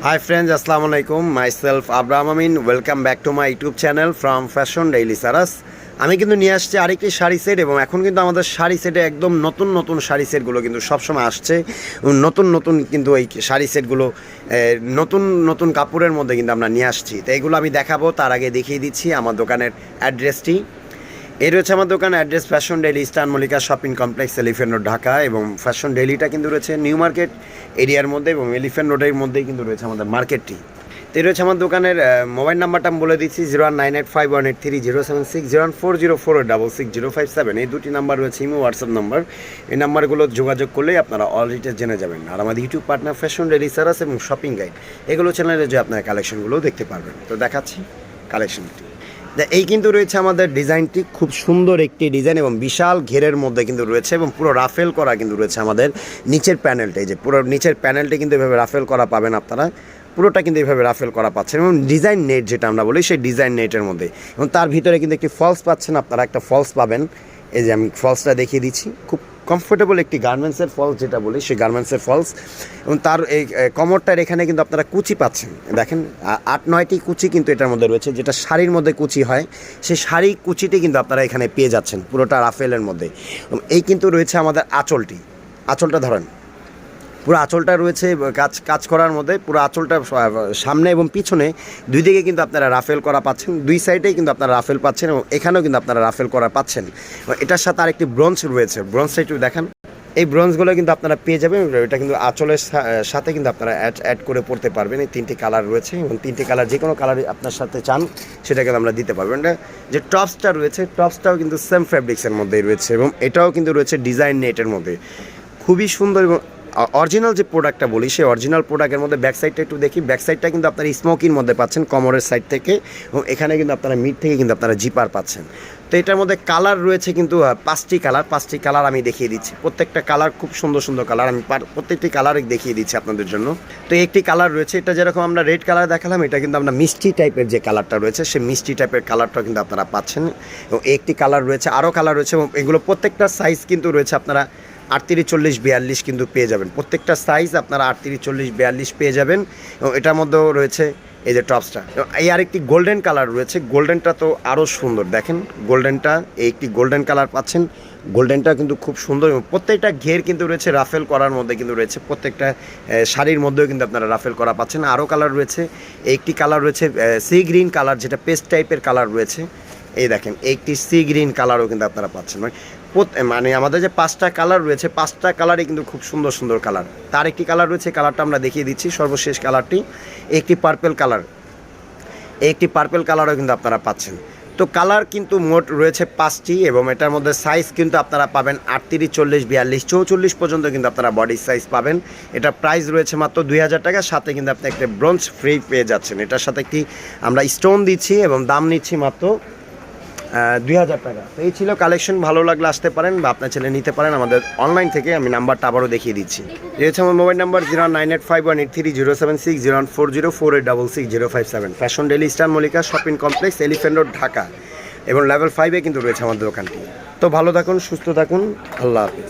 Hi friends, Assalamu alaikum. Myself Abraham Amin. Welcome back to my YouTube channel from fashion daily সারাস আমি কিন্তু নিয়ে আসছি আরেকটি sari set এবং এখন কিন্তু আমাদের শাড়ি সেটে একদম নতুন নতুন শাড়ি সেটগুলো কিন্তু সবসময় আসছে। নতুন নতুন কিন্তু এই শাড়ি সেটগুলো নতুন নতুন কাপড়ের মধ্যে কিন্তু আমরা নিয়ে আসছি। তো এগুলো আমি দেখাবো তার আগে দেখিয়ে দিচ্ছি আমার দোকানের অ্যাড্রেসটি এই রয়েছে আমার দোকান অ্যাড্রেস ফ্যাশন ডেলি স্টান Mallika shopping complex Elephant Dhaka এবং ফ্যাশন ডেলিটা কিন্তু রয়েছে নিউ মার্কেট এরিয়ার মধ্যে এবং এলিফ্যান্ট রোডের মধ্যেই কিন্তু রয়েছে আমাদের মার্কেটটি। তো রয়েছে আমার দোকানের মোবাইল নাম্বারটা আমি বলে দিচ্ছি zero one nine eight five one eight three zero seven six zero one four zero four double six zero five seven এই দুটি নাম্বার রয়েছে ইমো হোয়াটসঅ্যাপ নাম্বার। এই নাম্বারগুলো যোগাযোগ করলেই আপনারা অল ডিটেলস জেনে যাবেন। আর আমাদের ইউটিউব পার্টনার ফ্যাশন ডেলি সারাস এবং শপিং গাইড এগুলো চ্যানেলে যে আপনার কালেকশনগুলো দেখতে পারবেন। তো দেখাচ্ছি কালেকশনটি এই কিন্তু রয়েছে আমাদের ডিজাইনটি খুব সুন্দর একটি ডিজাইন এবং বিশাল ঘেরের মধ্যে কিন্তু রয়েছে এবং পুরো রাফেল করা কিন্তু রয়েছে আমাদের নিচের প্যানেলটা এই যে পুরো নিচের প্যানেলটি কিন্তু এভাবে রাফেল করা পাবেন আপনারা। পুরোটা কিন্তু এইভাবে রাফেল করা পাচ্ছেন এবং ডিজাইন নেট যেটা আমরা বলি সেই ডিজাইন নেটের মধ্যে। এবং তার ভিতরে কিন্তু একটি ফলস পাচ্ছেন আপনারা, একটা ফলস পাবেন। এই যে আমি ফলসটা দেখিয়ে দিচ্ছি, খুব কমফোর্টেবল একটি গার্মেন্টসের ফলস যেটা বলি, সেই গার্মেন্টসের ফলস এবং তার এই কমরটার এখানে কিন্তু আপনারা কুচি পাচ্ছেন। দেখেন আট, নয়টি কুচি কিন্তু এটার মধ্যে রয়েছে, যেটা শাড়ির মধ্যে কুচি হয়। সেই শাড়ি কুচিটি কিন্তু আপনারা এখানে পেয়ে যাচ্ছেন, পুরোটা রাফেলের মধ্যে। এই কিন্তু রয়েছে আমাদের আঁচলটি। আঁচলটা ধরেন পুরো আঁচলটা রয়েছে, কাজ কাজ করার মধ্যে পুরো আঁচলটা সামনে এবং পিছনে দুই দিকে কিন্তু আপনারা রাফেল করা পাচ্ছেন, দুই সাইডেই কিন্তু আপনারা রাফেল পাচ্ছেন এবং এখানেও কিন্তু আপনারা রাফেল করা পাচ্ছেন। এটার সাথে আরেকটি ব্রঞ্জ রয়েছে ব্রঞ্জটা একটু দেখান। এই ব্রঞ্জগুলো কিন্তু আপনারা পেয়ে যাবেন, এটা কিন্তু আঁচলের সাথে কিন্তু আপনারা অ্যাড অ্যাড করে পড়তে পারবেন। এই তিনটি কালার রয়েছে এবং তিনটি কালার যে কোনো কালার আপনার সাথে চান সেটা কিন্তু আমরা দিতে পারবেন যে টপসটা রয়েছে, টপসটাও কিন্তু সেম ফ্যাব্রিক্সের মধ্যেই রয়েছে এবং এটাও কিন্তু রয়েছে ডিজাইন নেটের মধ্যে। খুবই সুন্দর এবং অরিজিনাল যে প্রোডাক্টটা বলি, সেই অরিজিনাল প্রোডাক্টের মধ্যে ব্যাক সাইডটা একটু দেখি। ব্যাক সাইডটা কিন্তু আপনারা স্মোকির মধ্যে পাচ্ছেন, কমরের সাইড থেকে, এবং এখানে কিন্তু আপনারা মিড থেকে কিন্তু আপনারা জিপার পাচ্ছেন। তো এটার মধ্যে কালার রয়েছে কিন্তু পাঁচটি কালার পাঁচটি কালার আমি দেখিয়ে দিচ্ছি। প্রত্যেকটা কালার খুব সুন্দর সুন্দর কালার আমি পার- প্রত্যেকটি কালার দেখিয়ে দিচ্ছি আপনাদের জন্য। তো একটি কালার রয়েছে, এটা যেরকম আমরা রেড কালার দেখালাম, এটা কিন্তু আমরা মিষ্টি টাইপের যে কালারটা রয়েছে, সেই মিষ্টি টাইপের কালারটা কিন্তু আপনারা পাচ্ছেন। এবং একটি কালার রয়েছে, আরও কালার রয়েছে, এবং এগুলো প্রত্যেকটা সাইজ কিন্তু রয়েছে আপনারা আটত্রিশ চল্লিশ বিয়াল্লিশ কিন্তু পেয়ে যাবেন। প্রত্যেকটা সাইজ আপনারা আটত্রিশ চল্লিশ বিয়াল্লিশ পেয়ে যাবেন এবং এটার মধ্যেও রয়েছে এই যে টপসটা এই আরেকটি গোল্ডেন কালার রয়েছে। গোল্ডেনটা তো আরও সুন্দর। দেখেন গোল্ডেনটা এই একটি গোল্ডেন কালার পাচ্ছেন। গোল্ডেনটা কিন্তু খুব সুন্দর এবং প্রত্যেকটা ঘের কিন্তু রয়েছে রাফেল করার মধ্যে কিন্তু রয়েছে। প্রত্যেকটা শাড়ির মধ্যেও কিন্তু আপনারা রাফেল করা পাচ্ছেন। আরও কালার রয়েছে। একটি কালার রয়েছে সি গ্রিন কালার যেটা পেস্ট টাইপের কালার রয়েছে। এই দেখেন, একটি সি গ্রিন কালারও কিন্তু আপনারা পাচ্ছেন। মানে মানে আমাদের যে পাঁচটা কালার রয়েছে, পাঁচটা কালারই কিন্তু খুব সুন্দর সুন্দর কালার তার একটি কালার রয়েছে কালারটা আমরা দেখিয়ে দিচ্ছি। সর্বশেষ কালারটি একটি পার্পেল কালার একটি পার্পেল কালারও কিন্তু আপনারা পাচ্ছেন। তো কালার কিন্তু মোট রয়েছে পাঁচটি এবং এটার মধ্যে সাইজ কিন্তু আপনারা পাবেন আটত্রিশ, চল্লিশ, বিয়াল্লিশ, চৌচল্লিশ পর্যন্ত কিন্তু আপনারা বডি সাইজ পাবেন। এটা প্রাইস রয়েছে মাত্র দুই হাজার টাকার সাথে কিন্তু আপনি একটা ব্রঞ্জ ফ্রি পেয়ে যাচ্ছেন। এটার সাথে একটি আমরা স্টোন দিচ্ছি এবং দাম নিচ্ছি মাত্র দুই হাজার টাকা। তো এই ছিল কালেকশন ভালো লাগলে আসতে পারেন বা আপনার ছেলে নিতে পারেন। আমাদের অনলাইন থেকে আমি নাম্বারটা আবারও দেখিয়ে দিচ্ছি। হচ্ছে আমার mobile number zero nine eight five one eight three zero seven six zero four zero four eight double six zero five seven fashion daily star Mallika shopping complex Elephant road Dhaka এবং level ফাইভে কিন্তু রয়েছে আমাদের দোকানটি। তো ভালো থাকুন, সুস্থ থাকুন। আল্লাহ হাফিজ।